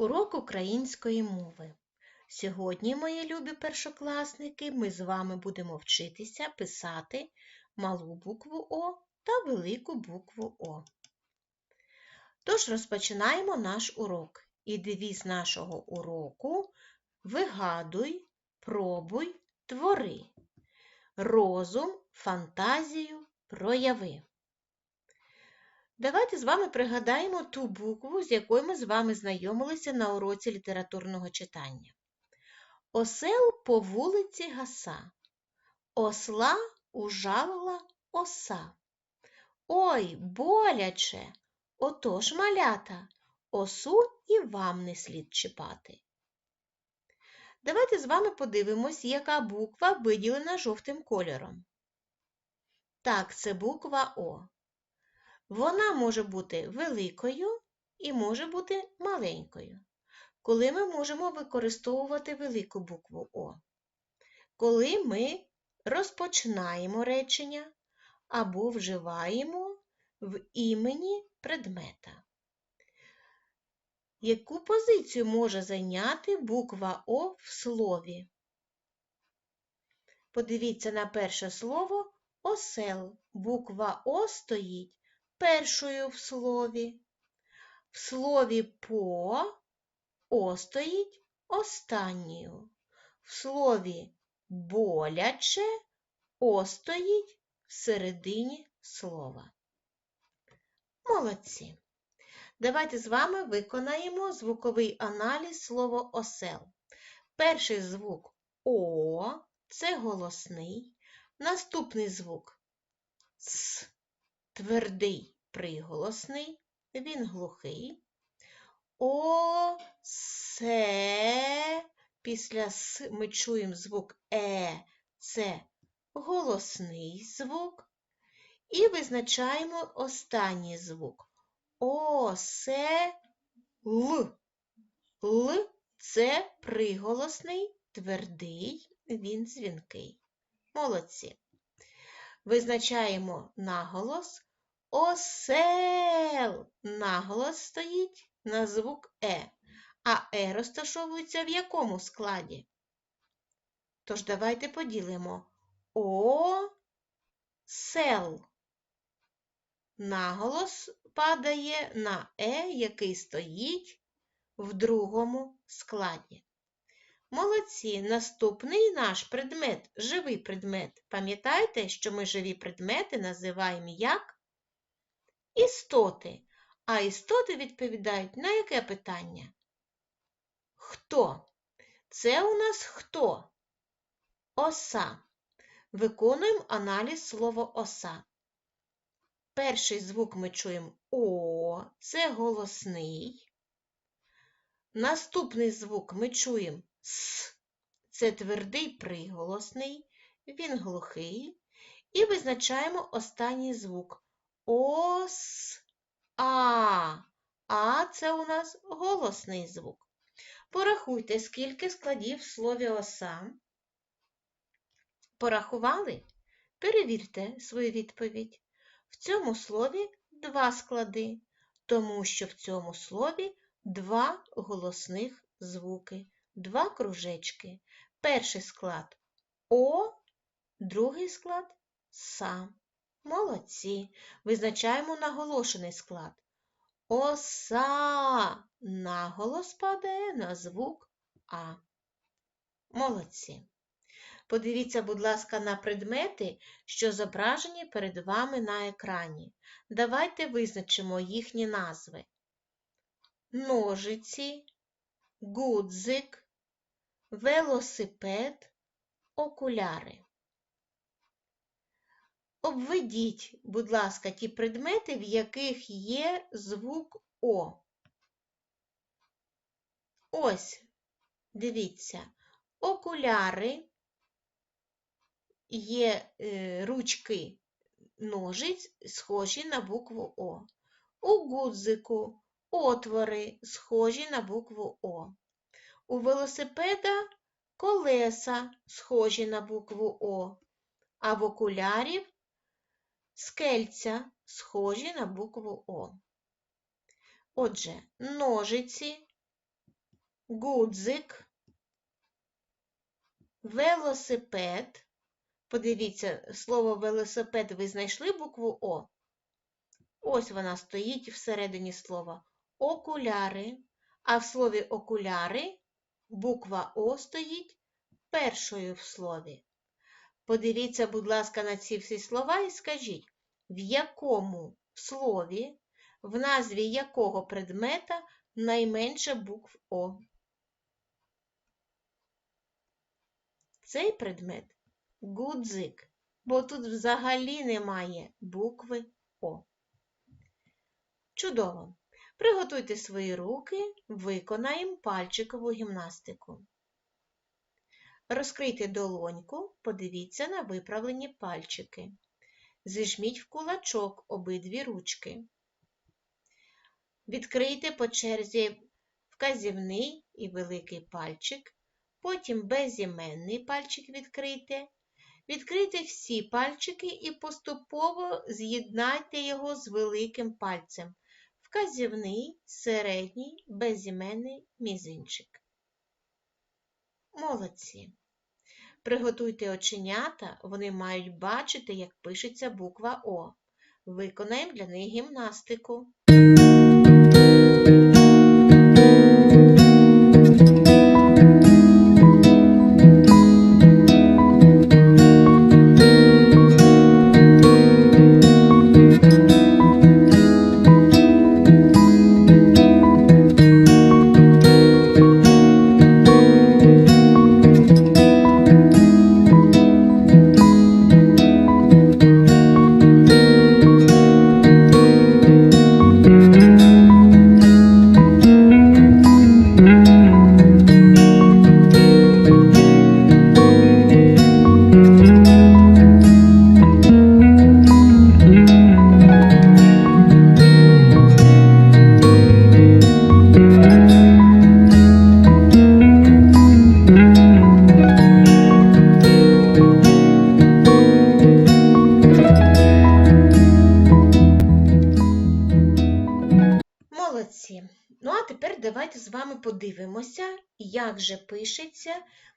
Урок української мови. Сьогодні, мої любі першокласники, ми з вами будемо вчитися писати малу букву О та велику букву О. Тож розпочинаємо наш урок. І девіз нашого уроку вигадуй, пробуй, твори. Розум, фантазію прояви. Давайте з вами пригадаємо ту букву, з якою ми з вами знайомилися на уроці літературного читання. Осел по вулиці гаса, осла ужалила оса. Ой, боляче! Отож, малята, осу і вам не слід чіпати. Давайте з вами подивимось, яка буква виділена жовтим кольором. Так, це буква О. Вона може бути великою і може бути маленькою. Коли ми можемо використовувати велику букву О? Коли ми розпочинаємо речення або вживаємо в імені предмета. Яку позицію може зайняти буква О в слові? Подивіться на перше слово осел. Буква О стоїть першою в слові. В слові по О стоїть останньою. В слові боляче О стоїть в середині слова. Молодці. Давайте з вами виконаємо звуковий аналіз слова осел. Перший звук О це голосний. Наступний звук Ц твердий приголосний, він глухий. О, се. Після С ми чуємо звук Е, це голосний звук. І визначаємо останній звук. О, се, Л. Л це приголосний, твердий, він дзвінкий. Молодці. Визначаємо наголос. Осел. Наголос стоїть на звук Е. А Е розташовується в якому складі? Тож давайте поділимо О сел. Наголос падає на Е, який стоїть в другому складі. Молодці, наступний наш предмет живий предмет. Пам'ятаєте, що ми живі предмети називаємо як істоти. А істоти відповідають на яке питання? Хто? Це у нас хто? Оса. Виконуємо аналіз слова оса. Перший звук ми чуємо О, це голосний. Наступний звук ми чуємо С. Це твердий приголосний, він глухий. І визначаємо останній звук Ос. А. А це у нас голосний звук. Порахуйте, скільки складів в слові оса. Порахували? Перевірте свою відповідь. В цьому слові два склади, тому що в цьому слові два голосних звуки, два кружечки. Перший склад О, другий склад СА. Молодці. Визначаємо наголошений склад. Оса. Наголос падає на звук А. Молодці. Подивіться, будь ласка, на предмети, що зображені перед вами на екрані. Давайте визначимо їхні назви. Ножиці, гудзик, велосипед, окуляри. Обведіть, будь ласка, ті предмети, в яких є звук О. Ось, дивіться, окуляри є е, ручки ножиць, схожі на букву О. У гудзику отвори, схожі на букву О. У велосипеда колеса, схожі на букву О, а в окулярів скельця, схожі на букву О. Отже, ножиці, гудзик, велосипед. Подивіться, слово велосипед ви знайшли букву О? Ось вона стоїть всередині слова. Окуляри. А в слові окуляри буква О стоїть першою в слові. Подивіться, будь ласка, на ці всі слова і скажіть, в якому слові, в назві якого предмета найменше букв О. Цей предмет гудзик, бо тут взагалі немає букви О. Чудово! Приготуйте свої руки, виконаємо пальчикову гімнастику. Розкрийте долоньку, подивіться на виправлені пальчики. Зіжміть в кулачок обидві ручки. Відкрийте по черзі вказівний і великий пальчик, потім безіменний пальчик відкрийте. Відкрийте всі пальчики і поступово з'єднайте його з великим пальцем. Вказівний, середній, безіменний мізинчик. Молодці. Приготуйте оченята, вони мають бачити, як пишеться буква О. Виконаємо для них гімнастику.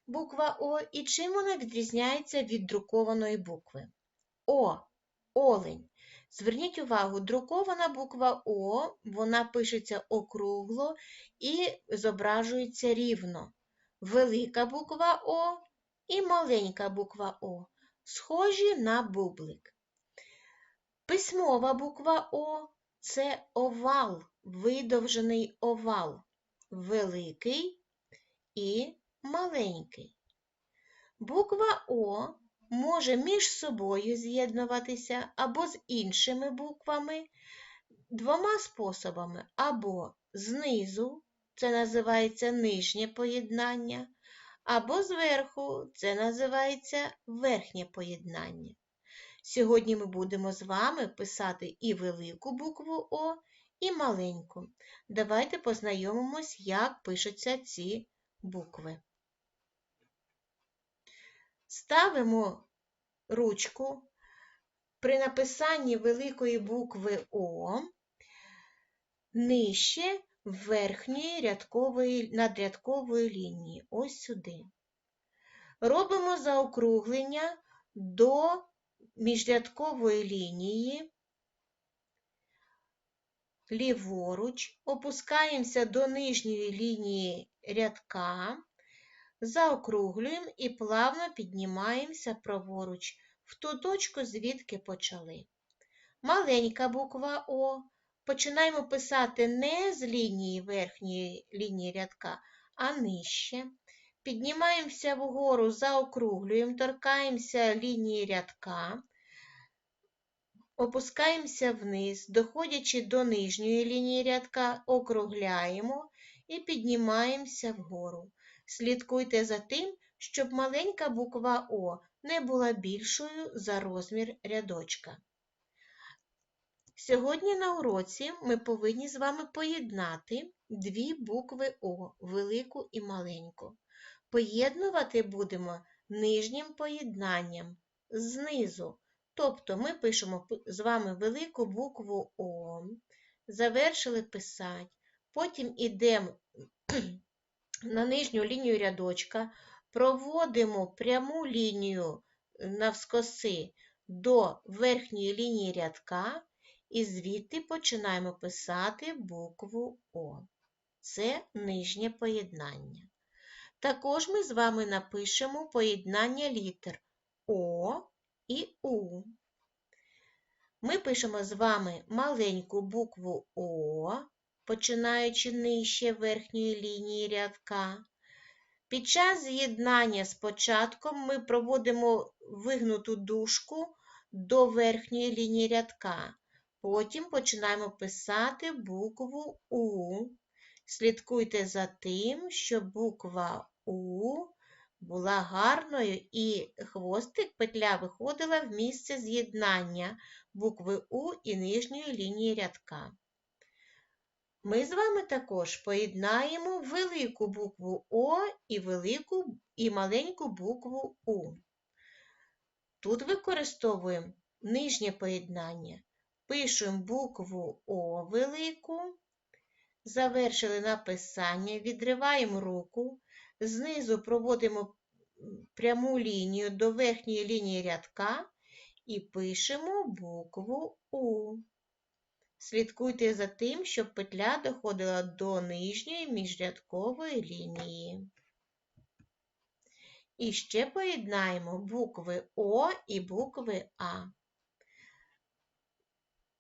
Буква О і чим вона відрізняється від друкованої букви. О. Олень. Зверніть увагу, друкована буква О, вона пишеться округло і зображується рівно. Велика буква О і маленька буква О, схожі на бублик. Письмова буква О це овал, видовжений овал, великий і маленький. Буква О може між собою з'єднуватися або з іншими буквами двома способами, або знизу, це називається нижнє поєднання, або зверху, це називається верхнє поєднання. Сьогодні ми будемо з вами писати і велику букву О, і маленьку. Давайте познайомимось, як пишуться ці букви. Ставимо ручку при написанні великої букви О нижче верхньої рядкової, надрядкової лінії. Ось сюди. Робимо заокруглення до міжрядкової лінії, ліворуч, опускаємося до нижньої лінії рядка, заокруглюємо і плавно піднімаємося праворуч в ту точку, звідки почали. Маленька буква О. Починаємо писати не з лінії верхньої лінії рядка, а нижче. Піднімаємося вгору, заокруглюємо, торкаємося лінії рядка, опускаємося вниз, доходячи до нижньої лінії рядка, округляємо і піднімаємося вгору. Слідкуйте за тим, щоб маленька буква О не була більшою за розмір рядочка. Сьогодні на уроці ми повинні з вами поєднати дві букви О велику і маленьку. Поєднувати будемо нижнім поєднанням знизу. Тобто ми пишемо з вами велику букву О, завершили писати, потім йдемо на нижню лінію рядочка, проводимо пряму лінію навскоси до верхньої лінії рядка і звідти починаємо писати букву О. Це нижнє поєднання. Також ми з вами напишемо поєднання літер О і У. Ми пишемо з вами маленьку букву О, починаючи нижче верхньої лінії рядка. Під час з'єднання з початком ми проводимо вигнуту дужку до верхньої лінії рядка. Потім починаємо писати букву У. Слідкуйте за тим, щоб буква У була гарною і хвостик петля виходила в місце з'єднання букви У і нижньої лінії рядка. Ми з вами також поєднаємо велику букву О і велику і маленьку букву У. Тут використовуємо нижнє поєднання. Пишемо букву О велику, завершили написання, відриваємо руку, знизу проводимо пряму лінію до верхньої лінії рядка і пишемо букву У. Слідкуйте за тим, щоб петля доходила до нижньої міжрядкової лінії. І ще поєднаємо букви О і букви А.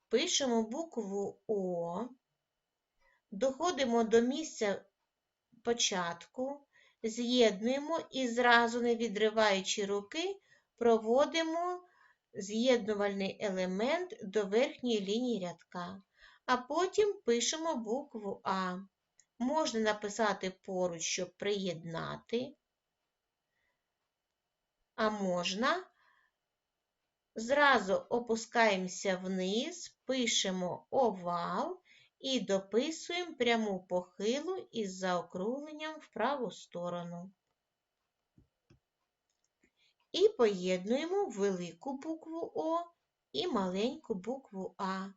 Пишемо букву О, доходимо до місця початку, з'єднуємо і зразу, не відриваючи руки, проводимо з'єднувальний елемент до верхньої лінії рядка, а потім пишемо букву А. Можна написати поруч, щоб приєднати, а можна зразу опускаємося вниз, пишемо овал і дописуємо пряму похилу із заокругленням в праву сторону. І поєднуємо велику букву О і маленьку букву А.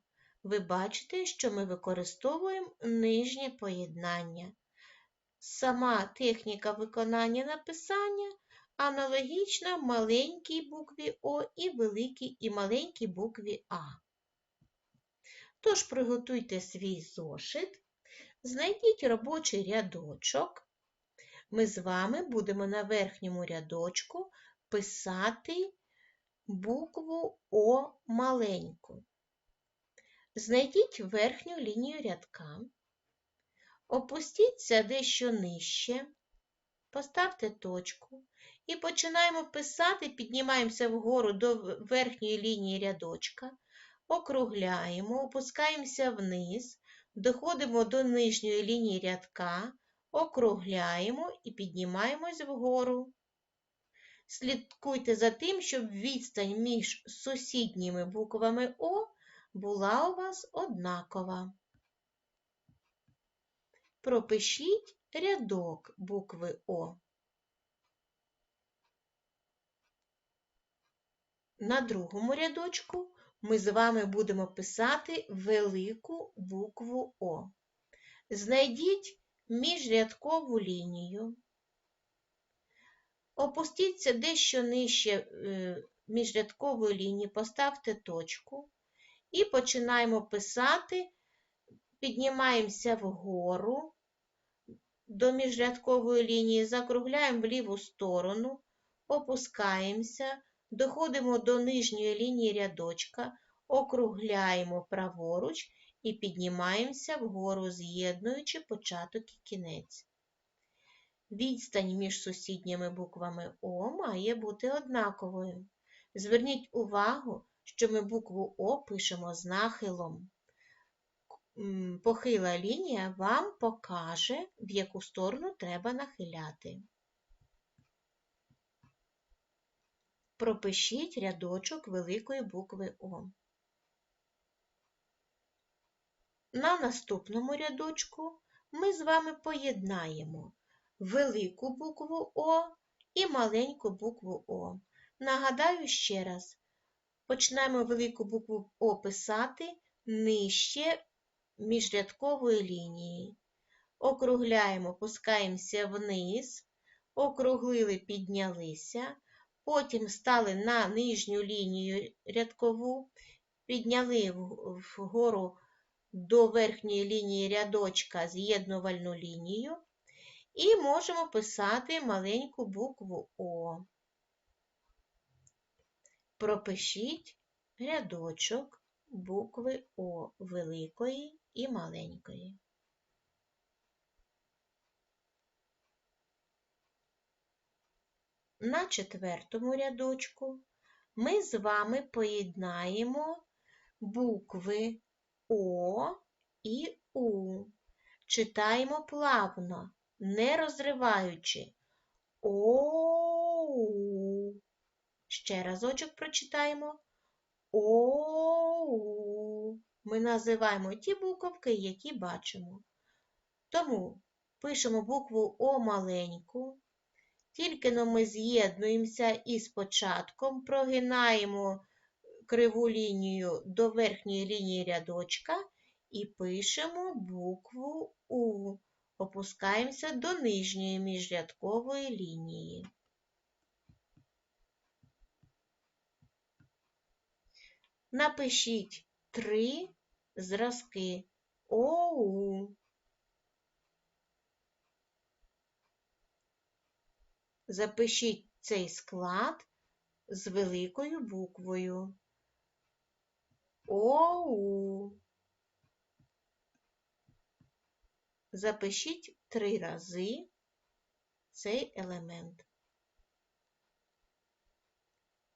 Ви бачите, що ми використовуємо нижнє поєднання. Сама техніка виконання написання аналогічна маленькій букві О і великій і маленькій букві А. Тож приготуйте свій зошит, знайдіть робочий рядочок. Ми з вами будемо на верхньому рядочку писати букву О маленьку. Знайдіть верхню лінію рядка, опустіться дещо нижче, поставте точку і починаємо писати, піднімаємося вгору до верхньої лінії рядочка, округляємо, опускаємося вниз, доходимо до нижньої лінії рядка, округляємо і піднімаємось вгору. Слідкуйте за тим, щоб відстань між сусідніми буквами О була у вас однакова. Пропишіть рядок букви О. На другому рядочку ми з вами будемо писати велику букву О. Знайдіть міжрядкову лінію. Опустіться дещо нижче е, міжрядкової лінії, поставте точку і починаємо писати, піднімаємося вгору до міжрядкової лінії, закругляємо в ліву сторону, опускаємося, доходимо до нижньої лінії рядочка, округляємо праворуч і піднімаємося вгору, з'єднуючи початок і кінець. Відстань між сусідніми буквами О має бути однаковою. Зверніть увагу, що ми букву О пишемо з нахилом. Похила лінія вам покаже, в яку сторону треба нахиляти. Пропишіть рядочок великої букви О. На наступному рядочку ми з вами поєднаємо велику букву О і маленьку букву О. Нагадаю ще раз, починаємо велику букву О писати нижче міжрядкової лінії. округляємо, опускаємося вниз, округлили, піднялися, потім стали на нижню лінію рядкову, підняли вгору до верхньої лінії рядочка з'єднувальну лінію і можемо писати маленьку букву О. Пропишіть рядочок букви О великої і маленької. На четвертому рядочку ми з вами поєднаємо букви О і У. Читаємо плавно, не розриваючи. Оу. Ще разочок прочитаємо. Оу. Ми називаємо ті буковки, які бачимо. Тому пишемо букву О маленьку. Тільки но ми з'єднуємося із початком, прогинаємо криву лінію до верхньої лінії рядочка і пишемо букву У. Опускаємося до нижньої міжрядкової лінії. Напишіть три зразки ОУ. Запишіть цей склад з великою буквою ОУ. Запишіть три рази цей елемент.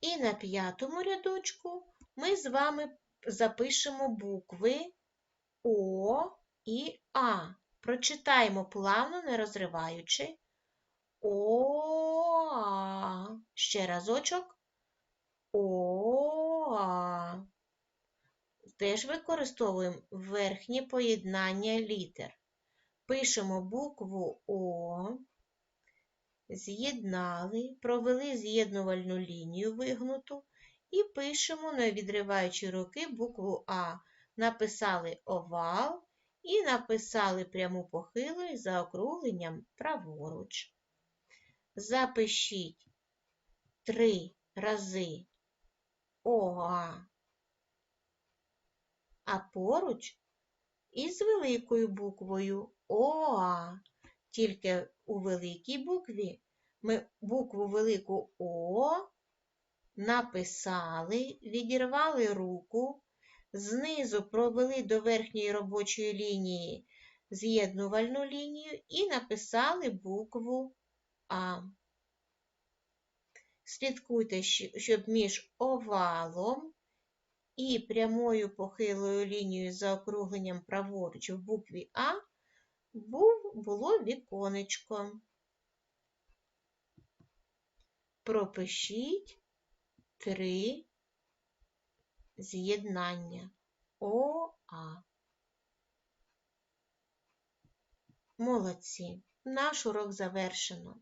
І на п'ятому рядочку ми з вами запишемо букви О і А. Прочитаємо плавно, не розриваючи. О-а. Ще разочок. О-а. Теж використовуємо верхнє поєднання літер. Пишемо букву О, з'єднали, провели з'єднувальну лінію вигнуту і пишемо, не відриваючи руки, букву А. Написали овал і написали пряму похилу із заокругленням праворуч. Запишіть три рази ОА, а поруч із великою буквою ОА. Тільки у великій букві ми букву велику О написали, відірвали руку, знизу провели до верхньої робочої лінії з'єднувальну лінію і написали букву А. Слідкуйте, щоб між овалом і прямою похилою лінією за округленням праворуч в букві А був, було віконечко. Пропишіть три з'єднання ОА. Молодці. Наш урок завершено.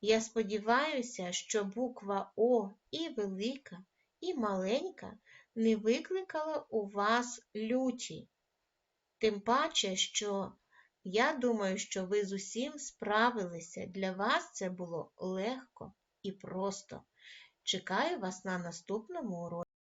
Я сподіваюся, що буква О і велика, і маленька не викликала у вас люті. Тим паче, що я думаю, що ви з усім справилися. Для вас це було легко і просто. Чекаю вас на наступному уроці.